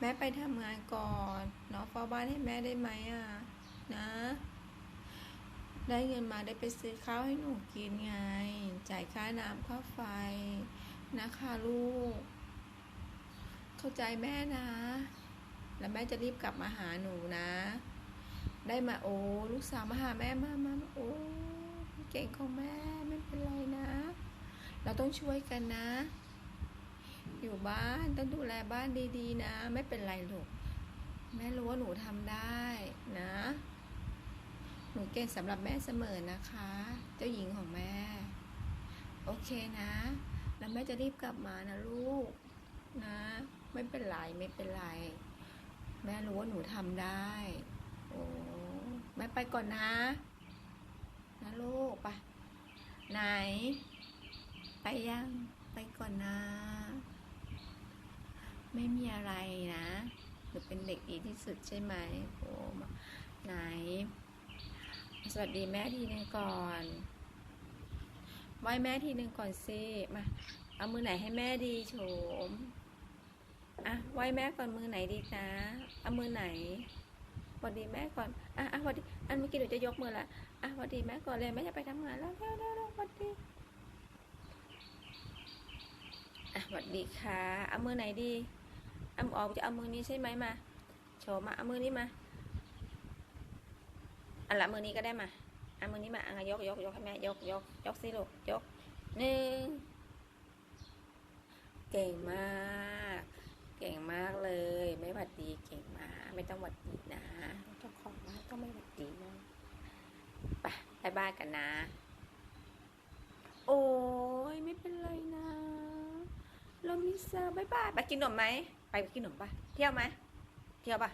แม่ไปทำงานก่อนเนาะเฝ้าบ้านให้แม่ได้ไหมอะนะ ได้เงินมาได้ไปซื้อข้าวให้หนูกินไง จ่ายค่าน้ำค่าไฟนะคะลูก เข้าใจแม่นะ แล้วแม่จะรีบกลับมาหาหนูนะ ได้มาโอ้ลูกสาวมาหาแม่มามามาโอ้เก่งของแม่ไม่เป็นไรนะ เราต้องช่วยกันนะ อยู่บ้านต้องดูแลบ้านดีๆ นะ ไม่เป็นไรลูกแม่รู้ว่าหนูทำได้นะ หนูเก่งสำหรับแม่เสมอนะคะ เจ้าหญิงของแม่ โอเคนะ แล้วแม่จะรีบกลับมานะลูกนะ ไม่เป็นไรไม่เป็นไร แม่รู้ว่าหนูทำได้ โอ้แม่ไปก่อนนะ นะลูกไปไหน ไปยังไปก่อนนะ ไม่มีอะไรนะหนูเป็นเด็กดีที่สุดใช่ไหมโอ้ไหน สวัสดีแม่ทีหนึงก่อนไหว้แม่ทีหนึ่งก่อนสิมาเอามือไหนให้แม่ดีโฉมอะไหว้แม่ก่อนมือไหนดีนะเอามือไหนสวัสดีแม่ก่อนอะอะสวัสดีอันเมื่อกี้หนูจะยกมือละอะสวัสดีแม่ก่อนเลยแม่จะไปทำงานแล้วเร็วเร็วเร็วสวัสดีอะสวัสดีค่ะเอามือไหนดี เอาออกจะเอามือนี้ใช่ไหมมาโฉมมาเอามือนี้มาอันละมือนี้ก็ได้มาอันมือนี้มาอะยกยกยกให้แม่ยกยกยกสิลูกยกหนึ่งเก่งมาก เก่งมากเลย ไม่หวัดดีเก่งมากไม่ต้องหวัดดีนะเจ้าของบ้านก็ไม่หวัดดีนะไปไปบ้านกันนะ โอ้ยไม่เป็นไรนะเรามีเซอร์บายบายไปกินขนมไหม ไปกินขนมปะเที่ยวไหมเที่ยวปะ